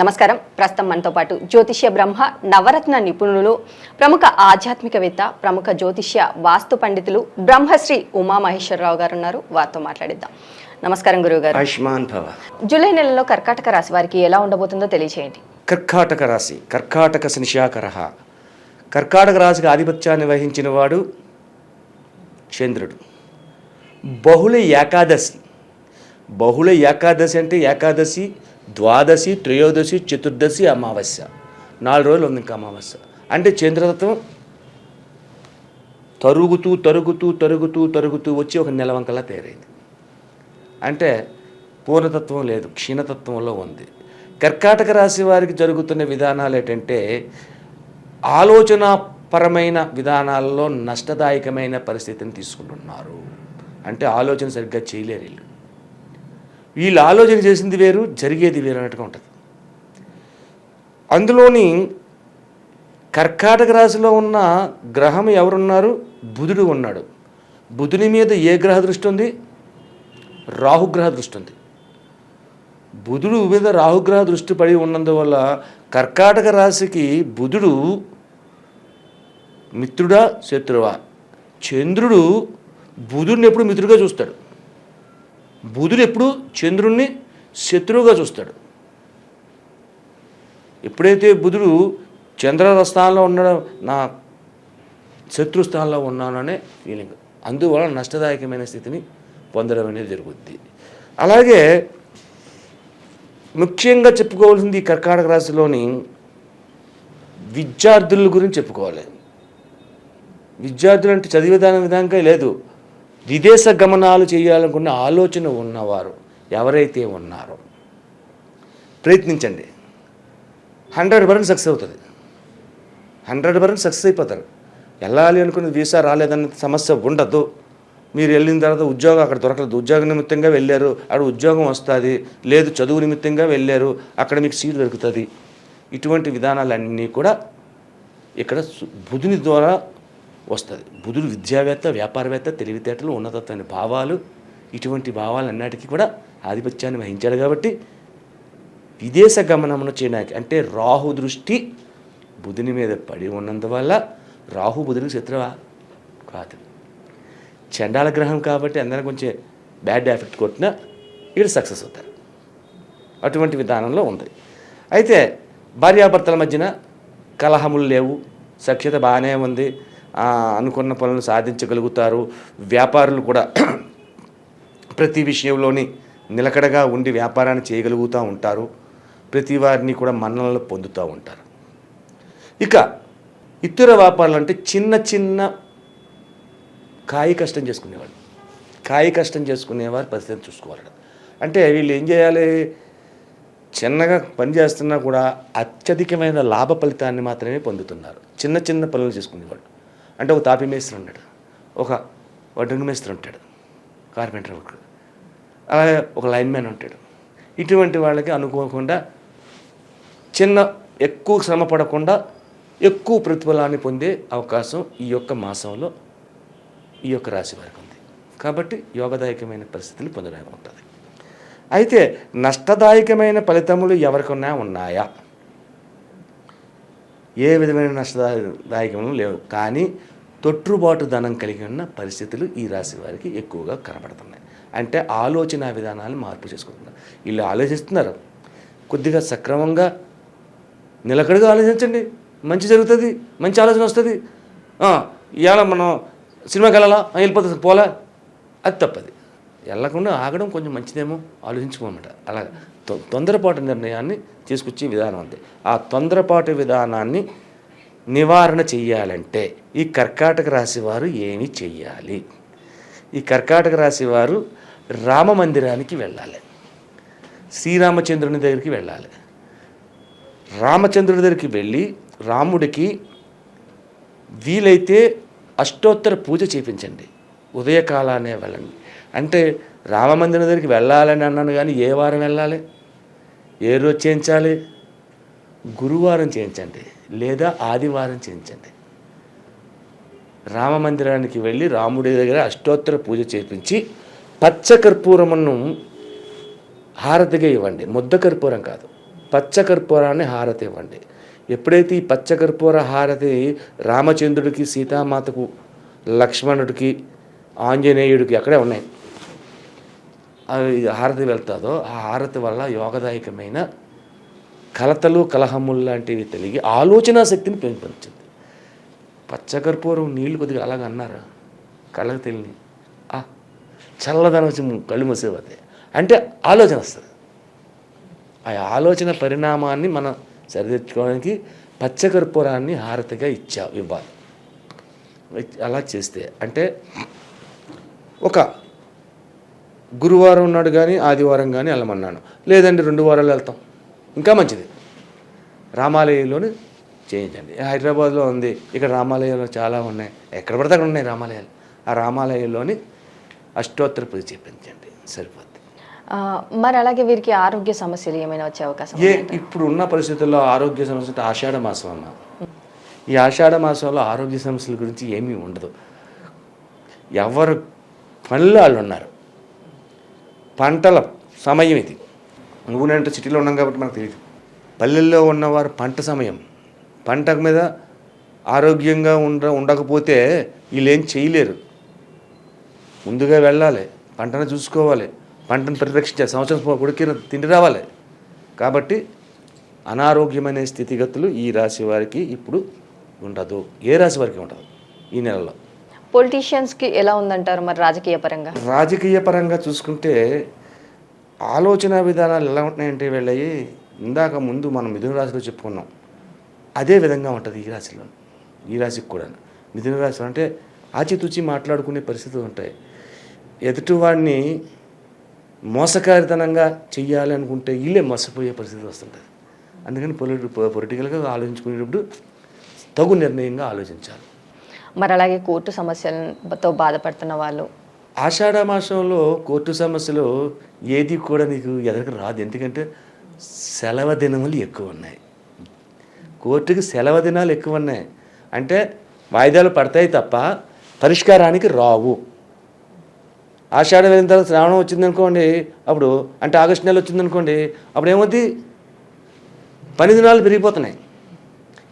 నమస్కారం. ప్రస్తుతం మనతో పాటు జ్యోతిష్య బ్రహ్మ నవరత్న నిపుణులు ప్రముఖ ఆధ్యాత్మికవేత్త ప్రముఖ జ్యోతిష్య వాస్తు పండితులు బ్రహ్మశ్రీ ఉమామహేశ్వరరావు గారు ఉన్నారు. వారితో మాట్లాడిద్దాం. నమస్కారం గురువు గారు ఆయుష్మాన్ భవ. జూలై నెలలో కర్కాటక రాశి వారికి ఎలా ఉండబోతుందో తెలియజేయండి కర్కాటక రాశి కర్కాటక శనిశాకర కర్కాటక రాశికి ఆధిపత్యాన్ని వహించిన వాడు చంద్రుడు. బహుళ ఏకాదశి. బహుళ ఏకాదశి అంటే ఏకాదశి ద్వాదశి త్రయోదశి చతుర్దశి అమావాస్య. నాలుగు రోజులు ఉంది ఇంకా అమావాస్య. అంటే చంద్రతత్వం తరుగుతూ తరుగుతూ తరుగుతూ తరుగుతూ వచ్చి ఒక నెలవంకలా తయారైంది. అంటే పూర్ణతత్వం లేదు క్షీణతత్వంలో ఉంది. కర్కాటక రాశి వారికి జరుగుతున్న విధానాలు ఏంటంటే ఆలోచనాపరమైన విధానాల్లో నష్టదాయకమైన పరిస్థితిని తీసుకుంటున్నారు. అంటే ఆలోచన సరిగ్గా చేయలేరు వీళ్ళు. వీళ్ళు ఆలోచన చేసింది వేరు జరిగేది వేరు అన్నట్టుగా ఉంటుంది. అందులోని కర్కాటక రాశిలో ఉన్న గ్రహం ఎవరున్నారు? బుధుడు ఉన్నాడు. బుధుని మీద ఏ గ్రహ దృష్టి ఉంది? రాహుగ్రహ దృష్టి ఉంది. బుధుడు మీద రాహుగ్రహ దృష్టి పడి ఉన్నందువల్ల కర్కాటక రాశికి బుధుడు మిత్రుడా శత్రువా? చంద్రుడు బుధుడిని ఎప్పుడు మిత్రుడిగా చూస్తాడు. బుధుడు ఎప్పుడు చంద్రుణ్ణి శత్రువుగా చూస్తాడు. ఎప్పుడైతే బుధుడు చంద్ర స్థానంలో ఉండడం నా శత్రు స్థానంలో ఉన్నాననే ఫీలింగ్ అందువల్ల నష్టదాయకమైన స్థితిని పొందడం అనేది జరుగుద్ది. అలాగే ముఖ్యంగా చెప్పుకోవాల్సింది ఈ కర్కాటక రాశిలోని విద్యార్థుల గురించి చెప్పుకోవాలి. విద్యార్థులు అంటే చదివేదాని విధంగా లేదు. విదేశ గమనాలు చేయాలనుకున్న ఆలోచన ఉన్నవారు ఎవరైతే ఉన్నారో ప్రయత్నించండి. హండ్రెడ్ పర్సెంట్ సక్సెస్ అవుతుంది. హండ్రెడ్ పర్సెంట్ సక్సెస్ అయిపోతారు. వెళ్ళాలి అనుకున్న వీసా రాలేదన్న సమస్య ఉండదు. మీరు వెళ్ళిన తర్వాత ఉద్యోగం అక్కడ దొరకలేదు. ఉద్యోగ నిమిత్తంగా వెళ్ళారు అక్కడ ఉద్యోగం వస్తుంది. లేదు చదువు నిమిత్తంగా వెళ్ళారు అక్కడ మీకు సీట్ దొరుకుతుంది. ఇటువంటి విధానాలన్నీ కూడా ఇక్కడ బుధుని ద్వారా వస్తుంది. బుధుడు విద్యావేత్త వ్యాపారవేత్త తెలివితేటలు ఉన్నతత్వమైన భావాలు ఇటువంటి భావాలన్నిటికీ కూడా ఆధిపత్యాన్ని వహించాడు కాబట్టి విదేశ గమనమును చేయడానికి అంటే రాహు దృష్టి బుధుని మీద పడి ఉన్నందువల్ల రాహు బుధుడికి శత్రువా కాదు. చండాల గ్రహం కాబట్టి అందరం కొంచెం బ్యాడ్ ఎఫెక్ట్ కొట్టినా వీడు సక్సెస్ అవుతారు. అటువంటి విధానంలో ఉంది. అయితే భార్యాభర్తల మధ్యన కలహములు లేవు. సఖ్యత బాగానే ఉంది. అనుకున్న పనులు సాధించగలుగుతారు. వ్యాపారులు కూడా ప్రతి విషయంలోని నిలకడగా ఉండి వ్యాపారాన్ని చేయగలుగుతూ ఉంటారు. ప్రతి వారిని కూడా మన్ననలు పొందుతూ ఉంటారు. ఇక ఇతర వ్యాపారాలు అంటే చిన్న చిన్న కాయ కష్టం చేసుకునేవాళ్ళు. కాయ కష్టం చేసుకునేవారు పరిస్థితిని చూసుకోవాలి. అంటే వీళ్ళు ఏం చేయాలి? చిన్నగా పని చేస్తున్నా కూడా అత్యధికమైన లాభ ఫలితాన్ని మాత్రమే పొందుతున్నారు. చిన్న చిన్న పనులు చేసుకునేవాళ్ళు. అంటే ఒక తాపి మేస్త్రి ఉంటాడు. ఒక వడ్రంగి మేస్త్రి ఉంటాడు. కార్పెంటర్ ఒకడు అలాగే ఒక లైన్ మ్యాన్ ఉంటాడు. ఇటువంటి వాళ్ళకి అనుకోకుండా చిన్న ఎక్కువ శ్రమ పడకుండా ఎక్కువ ప్రతిఫలాన్ని పొందే అవకాశం ఈ యొక్క మాసంలో ఈ యొక్క రాశి వారికి ఉంది. కాబట్టి యోగదాయకమైన పరిస్థితులు పొందడానికి ఉంటుంది. అయితే నష్టదాయకమైన ఫలితములు ఎవరికన్నా ఉన్నాయా? ఏ విధమైన నష్టదాయకములు లేవు. కానీ తొట్టుబాటు ధనం కలిగి ఉన్న పరిస్థితులు ఈ రాశి వారికి ఎక్కువగా కనబడుతున్నాయి. అంటే ఆలోచన విధానాలు మార్పు చేసుకుంటున్నారు. వీళ్ళు ఆలోచిస్తున్నారు. కొద్దిగా సక్రమంగా నిలకడగా ఆలోచించండి. మంచి జరుగుతుంది. మంచి ఆలోచన వస్తుంది. ఇవాళ మనం సినిమాకి వెళ్ళాలా? వెళ్ళిపోతుంది పోలా? అది తప్పది. వెళ్ళకుండా ఆగడం కొంచెం మంచిదేమో ఆలోచించుకోమన్నమాట. అలా తొందరపాటు నిర్ణయాన్ని తీసుకొచ్చే విధానం ఉంది ఆ తొందరపాటు విధానాన్ని నివారణ చెయ్యాలంటే ఈ కర్కాటక రాశి వారు ఏమి చెయ్యాలి? ఈ కర్కాటక రాశి వారు రామ మందిరానికి వెళ్ళాలి. శ్రీరామచంద్రుని దగ్గరికి వెళ్ళాలి. రామచంద్రుడి దగ్గరికి వెళ్ళి రాముడికి వీలైతే అష్టోత్తర పూజ చేపించండి. ఉదయకాలానే వెళ్ళండి. అంటే రామమందిరం దగ్గరికి వెళ్ళాలని అన్నాను కానీ ఏ వారం వెళ్ళాలి? ఏ రోజు చేయించాలి? గురువారం చేయించండి లేదా ఆదివారం చేయించండి. రామ మందిరానికి వెళ్ళి రాముడి దగ్గర అష్టోత్తర పూజ చేపించి పచ్చకర్పూరమును హారతిగా ఇవ్వండి. ముద్ద కర్పూరం కాదు. పచ్చకర్పూరాన్ని హారతి ఇవ్వండి. ఎప్పుడైతే ఈ పచ్చకర్పూర హారతి రామచంద్రుడికి సీతామాతకు లక్ష్మణుడికి ఆంజనేయుడికి అక్కడే ఉన్నాయి. హారతి వెళ్తాదో ఆ హారతి వల్ల యోగదాయకమైన కలతలు కలహములు లాంటివి తెలిగి ఆలోచన శక్తిని పెంపొందించింది. పచ్చకర్పూరం నీళ్ళు కొద్దిగా అలాగ అన్నారు? కళ్ళకు తెలియని. ఆ చల్లదనం వచ్చి కళ్ళు మూసేపోతాయి అంటే ఆలోచన వస్తుంది. ఆ ఆలోచన పరిణామాన్ని మనం సరిదిద్దుకోవడానికి పచ్చకర్పూరాన్ని హారతిగా ఇచ్చా ఇవ్వాలి. అలా చేస్తే అంటే ఒక గురువారం నాడు కానీ ఆదివారం కానీ వెళ్ళమన్నాను. లేదండి రెండు వారాలు వెళ్తాం. ఇంకా మంచిది. రామాలయంలోని చేయించండి. హైదరాబాద్లో ఉంది. ఇక్కడ రామాలయాలు చాలా ఉన్నాయి. ఎక్కడ పడితే అక్కడ ఉన్నాయి రామాలయాలు. ఆ రామాలయంలోని అష్టోత్తర పూజ చేయించండి. సరిపోద్ది. మరి అలాగే వీరికి ఆరోగ్య సమస్యలు ఏమైనా వచ్చే అవకాశం ఏ ఇప్పుడు ఉన్న పరిస్థితుల్లో ఆరోగ్య సమస్య అంటే ఆషాఢ మాసం అన్న. ఈ ఆషాఢ మాసంలో ఆరోగ్య సమస్యల గురించి ఏమీ ఉండదు. ఎవరు పనులు వాళ్ళు ఉన్నారు. పంటల సమయం ఇది. నువ్వు అంటే సిటీలో ఉన్నాం కాబట్టి మనకు తెలియదు పల్లెల్లో ఉన్నవారు పంట సమయం. పంట మీద ఆరోగ్యంగా ఉండ ఉండకపోతే వీళ్ళు ఏం చేయలేరు. ముందుగా వెళ్ళాలి పంటను చూసుకోవాలి పంటను పరిరక్షించాలి. సంవత్సరం కొడుకిన తిండి రావాలి. కాబట్టి అనారోగ్యమైన స్థితిగతులు ఈ రాశి వారికి ఇప్పుడు ఉండదు. ఏ రాశి వారికి ఉండదు? ఈ నెలలో. పొలిటీషియన్స్కి ఎలా ఉందంటారు మరి రాజకీయ పరంగా రాజకీయ పరంగా చూసుకుంటే ఆలోచన విధానాలు ఎలా ఉంటున్నాయంటే వెళ్ళయి ఇందాక ముందు మనం మిథున రాశిలో చెప్పుకున్నాం. అదే విధంగా ఉంటుంది ఈ రాశిలో. ఈ రాశికి కూడా. మిథున రాశిలో అంటే ఆచితూచి మాట్లాడుకునే పరిస్థితులు ఉంటాయి. ఎదుటివాడిని మోసకారితనంగా చెయ్యాలి అనుకుంటే వీళ్ళే మోసపోయే పరిస్థితి వస్తుంటుంది. అందుకని పొలిటి పొలిటికల్గా ఆలోచించుకునేటప్పుడు తగు నిర్ణయంగా ఆలోచించాలి. మరి అలాగే కోర్టు సమస్యలతో బాధపడుతున్న వాళ్ళు. ఆషాఢ మాసంలో కోర్టు సమస్యలు ఏది కూడా నీకు ఎదరికి రాదు. ఎందుకంటే సెలవు దినములు ఎక్కువ ఉన్నాయి. కోర్టుకి సెలవు దినాలు ఎక్కువ ఉన్నాయి. అంటే వాయిదాలు పడతాయి తప్ప పరిష్కారానికి రావు. ఆషాఢ వెళ్ళిన తర్వాత శ్రావణం వచ్చిందనుకోండి అప్పుడు అంటే ఆగస్టు నెల వచ్చిందనుకోండి అప్పుడు ఏమవుద్ది పని దినాలు పెరిగిపోతున్నాయి.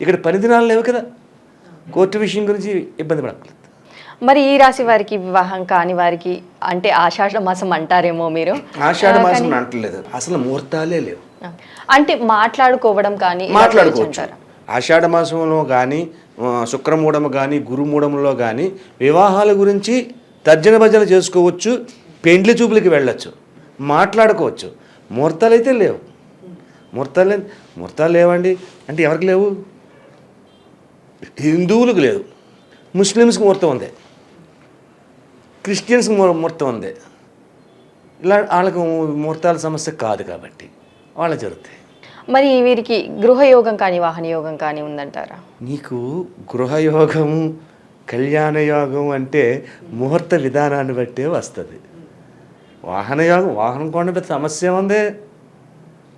ఇక్కడ పని దినాలు లేవు కదా. కోర్టు విషయం గురించి ఇబ్బంది పడక్కర్లేదు. మరి ఈ రాశి వారికి వివాహం కాని వారికి అంటే ఆషాఢ మాసం అంటారేమో మీరు? ఆషాఢ మాసం అంటలేదు. అసలు ముహూర్తాలే లేవు. అంటే మాట్లాడుకోవడం కానీ మాట్లాడుకోవచ్చు. ఆషాఢ మాసంలో కానీ శుక్రమూఢము కానీ గురుమూఢంలో కానీ వివాహాల గురించి తర్జన భజన చేసుకోవచ్చు పెండ్లి చూపులకి వెళ్ళొచ్చు మాట్లాడుకోవచ్చు. ముహూర్తాలు అయితే లేవు. ముహూర్తాలు ముహూర్తాలు లేవండి. అంటే ఎవరికి లేవు? హిందువులకు లేదు. ముస్లిమ్స్కి ముహూర్తం ఉంది క్రిస్టియన్స్కి ముహూ- ముహూర్తం ఉంది ఇలా వాళ్ళకు ముహూర్తాల సమస్య కాదు కాబట్టి వాళ్ళ జరుగుతాయి. మరి వీరికి గృహయోగం కానీ వాహన యోగం కానీ ఉందంటారా? నీకు గృహయోగము కళ్యాణ యోగం అంటే ముహూర్త విధానాన్ని బట్టే వస్తుంది. వాహన యోగం వాహనం కొనడం పెద్ద సమస్య ఉంది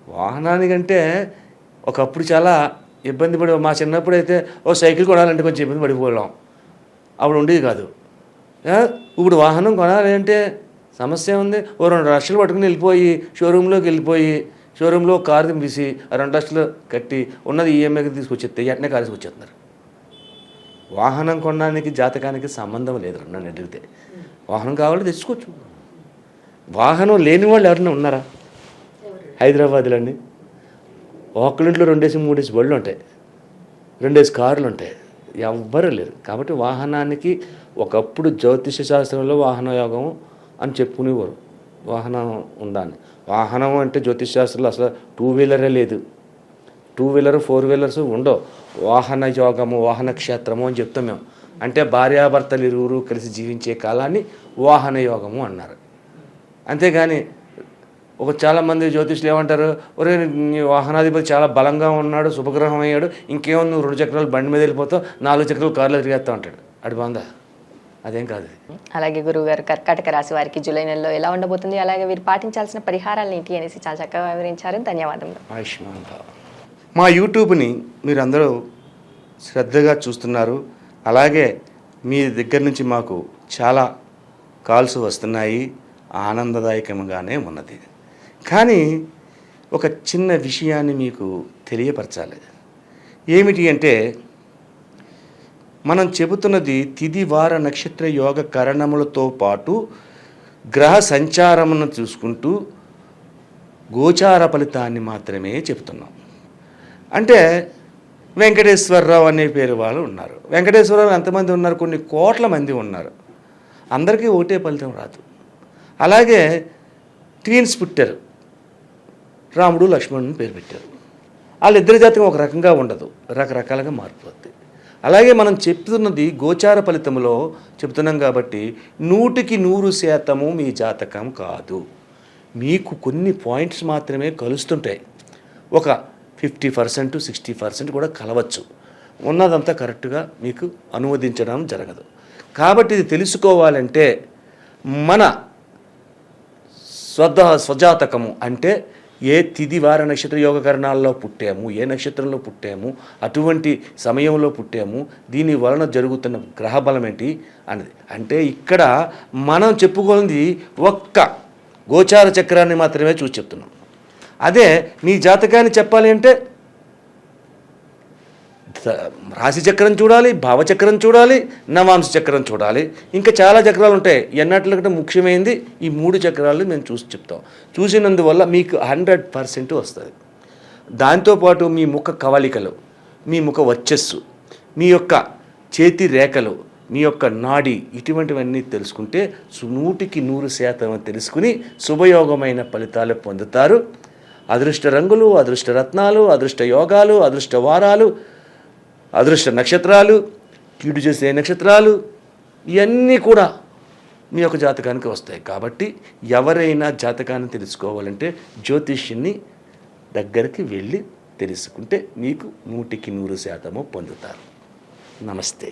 వాహనానికంటే ఒకప్పుడు చాలా ఇబ్బంది పడి మా చిన్నప్పుడు అయితే ఓ సైకిల్ కొనాలంటే కొంచెం ఇబ్బంది పడిపోయాం అప్పుడు ఉండేది కాదు. ఇప్పుడు వాహనం కొనాలి అంటే సమస్య ఉంది. ఓ రెండు లక్షలు పట్టుకుని వెళ్ళిపోయి షోరూంలోకి వెళ్ళిపోయి షోరూంలో కారు తీసి ఆ రెండు లక్షలు కట్టి ఉన్నది ఈఎంఐకి తీసుకొచ్చేస్తే వెంటనే కారు తీసుకొచ్చేస్తున్నారు. వాహనం కొనడానికి జాతకానికి సంబంధం లేదు నన్ను అడిగితే. వాహనం కావాలంటే తెచ్చుకోవచ్చు. వాహనం లేని వాళ్ళు ఎవరైనా ఉన్నారా? హైదరాబాద్లో అండి. ఒక్కడింట్లో రెండేసి మూడేసి బళ్ళు ఉంటాయి. రెండేసి కార్లు ఉంటాయి. ఎవ్వరూ లేరు. కాబట్టి వాహనానికి ఒకప్పుడు జ్యోతిష శాస్త్రంలో వాహన యోగం అని చెప్పుకునేవారు. వాహనం ఉందని వాహనం అంటే జ్యోతిష శాస్త్రంలో అసలు టూ వీలరే లేదు. టూ వీలర్ ఫోర్ వీలర్స్ ఉండవు. వాహన యోగము వాహన క్షేత్రము అని చెప్తాం మేము. అంటే భార్యాభర్తలు ఇరువురు కలిసి జీవించే కాలాన్ని వాహన యోగము అన్నారు. అంతేగాని ఒక చాలామంది జ్యోతిష్యులు ఏమంటారు ఒరే నీ వాహనాధిపతి చాలా బలంగా ఉన్నాడు శుభగ్రహం అయ్యాడు ఇంకేమో నువ్వు రెండు చక్రాలు బండి మీద వెళ్ళిపోతావు నాలుగు చక్రాలు కారులో తిరిగేస్తా ఉంటాడు అడి బాగుందా? అదేం కాదు. అలాగే గురువు గారు కర్కాటక రాశి వారికి జూలై నెలలో ఎలా ఉండబోతుంది అలాగే వీరు పాటించాల్సిన పరిహారాలు ఏంటి అనేసి చాలా చక్కగా వివరించారు. ధన్యవాదములు. ఆయుష్మాన్ మా యూట్యూబ్ని మీరు అందరూ శ్రద్ధగా చూస్తున్నారు. అలాగే మీ దగ్గర నుంచి మాకు చాలా కాల్స్ వస్తున్నాయి. ఆనందదాయకంగానే ఉన్నది. కానీ ఒక చిన్న విషయాన్ని మీకు తెలియపరచాలి. ఏమిటి అంటే మనం చెబుతున్నది తిది వార నక్షత్ర యోగ కరణములతో పాటు గ్రహ సంచారమును చూసుకుంటూ గోచార ఫలితాన్ని మాత్రమే చెబుతున్నాం. అంటే వెంకటేశ్వరరావు అనే పేరు వాళ్ళు ఉన్నారు. వెంకటేశ్వరరావు ఎంతమంది ఉన్నారు? కొన్ని కోట్ల మంది ఉన్నారు. అందరికీ ఒకటే ఫలితం రాదు. అలాగే ట్వీన్స్ పుట్టారు. రాముడు లక్ష్మణుని పేరు పెట్టారు. వాళ్ళిద్దరి జాతకం ఒక రకంగా ఉండదు రకరకాలుగా మారిపోద్ది. అలాగే మనం చెప్తున్నది గోచార ఫలితంలో చెప్తున్నాం కాబట్టి నూటికి నూరు శాతము మీ జాతకం కాదు. మీకు కొన్ని పాయింట్స్ మాత్రమే కలుస్తుంటాయి. ఒక ఫిఫ్టీ పర్సెంట్ సిక్స్టీ పర్సెంట్ కూడా కలవచ్చు. ఉన్నదంతా కరెక్ట్గా మీకు అనువదించడం జరగదు. కాబట్టి ఇది తెలుసుకోవాలంటే మన స్వద స్వజాతకము అంటే ఏ తిది వార నక్షత్ర యోగకరణాల్లో పుట్టాము ఏ నక్షత్రంలో పుట్టాము అటువంటి సమయంలో పుట్టాము దీని వలన జరుగుతున్న గ్రహ బలం ఏంటి అన్నది. అంటే ఇక్కడ మనం చెప్పుకున్నది ఒక్క గోచార చక్రాన్ని మాత్రమే చూసి చెప్తున్నాం. అదే నీ జాతకాన్ని చెప్పాలి అంటే రాశి చక్రం చూడాలి భావచక్రం చూడాలి నవాంశ చక్రం చూడాలి. ఇంకా చాలా చక్రాలు ఉంటాయి. ఎన్నట్లకంటే ముఖ్యమైనది ఈ మూడు చక్రాలు మేము చూసి చెప్తాం. చూసినందువల్ల మీకు హండ్రెడ్ పర్సెంట్ వస్తుంది. దాంతోపాటు మీ ముఖ కవళికలు మీ ముఖ వర్చస్సు మీ యొక్క చేతి రేఖలు మీ యొక్క నాడి ఇటువంటివన్నీ తెలుసుకుంటే నూటికి నూరు శాతం తెలుసుకుని శుభయోగమైన ఫలితాలు పొందుతారు. అదృష్ట రంగులు అదృష్ట రత్నాలు అదృష్ట యోగాలు అదృష్ట వారాలు అదృష్ట నక్షత్రాలు కీడు చేసే నక్షత్రాలు ఇవన్నీ కూడా మీ యొక్క జాతకానికి వస్తాయి. కాబట్టి ఎవరైనా జాతకాన్ని తెలుసుకోవాలంటే జ్యోతిష్యుని దగ్గరికి వెళ్ళి తెలుసుకుంటే మీకు నూటికి నూరు శాతము పొందుతారు. నమస్తే.